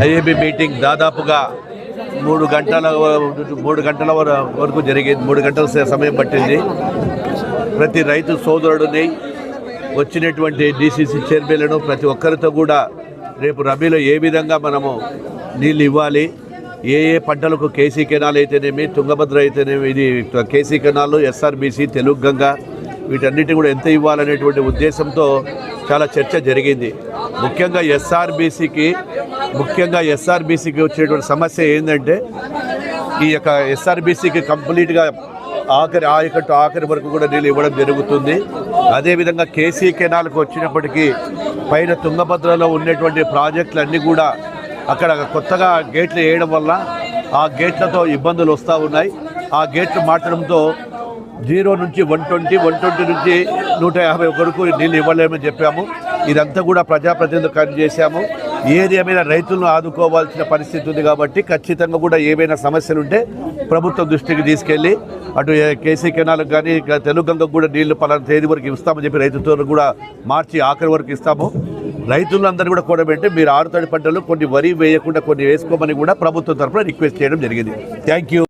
IAB meeting దాదాపుగా మూడు గంటల మూడు గంటల వర- వరకు జరిగింది. మూడు గంటల సమయం పట్టింది. ప్రతి రైతు సోదరుడిని వచ్చినటువంటి డీసీసీ చైర్మన్లను ప్రతి ఒక్కరితో కూడా రేపు రబీలో ఏ విధంగా మనము నీళ్ళు ఇవ్వాలి ఏ ఏ పంటలకు కేసీ కెనాల్ అయితేనేమి తుంగభద్ర అయితేనేమి ఇది KC canal SRBC Telugu Ganga వీటన్నిటి కూడా ఎంత ఇవ్వాలనేటువంటి ఉద్దేశంతో చాలా చర్చ జరిగింది. ముఖ్యంగా ఎస్ఆర్బీసీకి ముఖ్యంగా ఎస్ఆర్బీసీకి వచ్చేటువంటి సమస్య ఏంటంటే ఈ యొక్క ఎస్ఆర్బీసీకి కంప్లీట్గా ఆఖరి ఆయకట్టు ఆఖరి వరకు కూడా నీళ్ళు ఇవ్వడం జరుగుతుంది. అదేవిధంగా కేసీ కెనాల్కి వచ్చినప్పటికీ పైన తుంగభద్రలో ఉన్నటువంటి ప్రాజెక్టులన్నీ కూడా అక్కడ కొత్తగా గేట్లు వేయడం వల్ల ఆ గేట్లతో ఇబ్బందులు వస్తూ ఉన్నాయి. ఆ గేట్లు మార్చడంతో జీరో నుంచి వన్ ట్వంటీ వన్ ట్వంటీ నుంచి నూట యాభై వరకు నీళ్ళు ఇవ్వలేమని చెప్పాము. ఇదంతా కూడా ప్రజాప్రతినిధులు కట్ చేశాము. ఏది ఏమైనా రైతులను ఆదుకోవాల్సిన పరిస్థితి ఉంది కాబట్టి ఖచ్చితంగా కూడా ఏవైనా సమస్యలు ఉంటే ప్రభుత్వం దృష్టికి తీసుకెళ్ళి అటు కేసీ కెనాలకు కానీ ఇక తెలుగు గంగకు కూడా నీళ్ళు పలానా తేదీ వరకు ఇస్తామని చెప్పి రైతులతో కూడా మార్చి ఆఖరి వరకు ఇస్తాము. రైతులందరూ కూడా కూడబెట్టి మీరు ఆరుతడి పంటలు కొన్ని వరి వేయకుండా కొన్ని వేసుకోమని కూడా ప్రభుత్వం తరఫున రిక్వెస్ట్ చేయడం జరిగింది. Thank you.